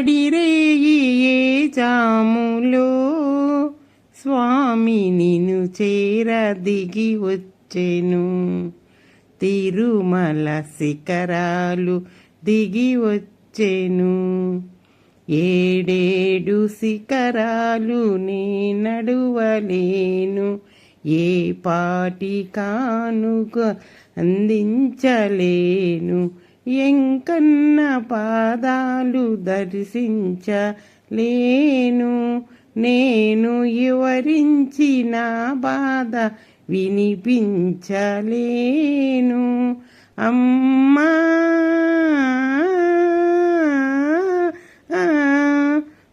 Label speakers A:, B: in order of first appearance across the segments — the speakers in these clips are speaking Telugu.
A: అడిరేయే ఏ జాములో? స్వామి నిను చేర దిగి వచ్చెను. తిరుమల శిఖరాలు దిగి వచ్చెను. ఏడేడు శిఖరాలు నీ నడువలేను. ఏ పాటి కానుక అందించలేను. ఎంకన్న పాదాలు దర్శించలేను. నేను వివరించిన బాధ వినిపించలేను. అమ్మా!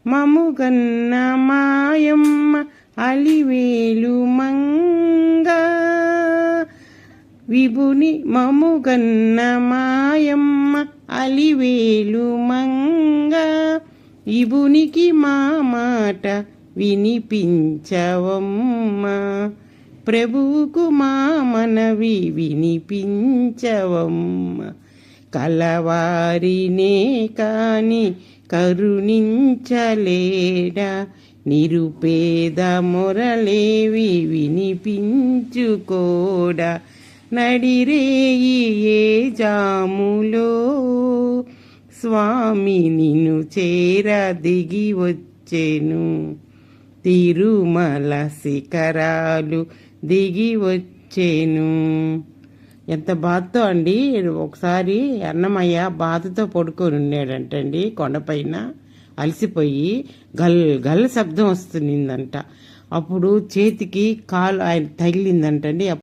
A: మముగన్న మాయమ్మ అలివేలు మంగ విభుని మముగన్న మాయమ్మ అలివేలు మంగ. ఇబునికి మా మాట వినిపించవమ్మ. ప్రభువుకు మా మనవి వినిపించవమ్మ. కలవారినే కాని కరుణించలేడా. నిరుపేద మొరలేవి వినిపించుకోడా. నడిరేయి ఏ జాములో. స్వామి నిన్ను చేర దిగి వచ్చెను. తిరుమల శిఖరాలు దిగి వచ్చెను. ఎంత బాధతో అండి ఒకసారి అన్నమయ్య బాధతో పడుకొని ఉన్నాడంటండి కొండపైన అలసిపోయి గల్ గల్ శబ్దం వస్తుందంట. అప్పుడు చేతికి కాలు ఆయన తగిలిందంటండి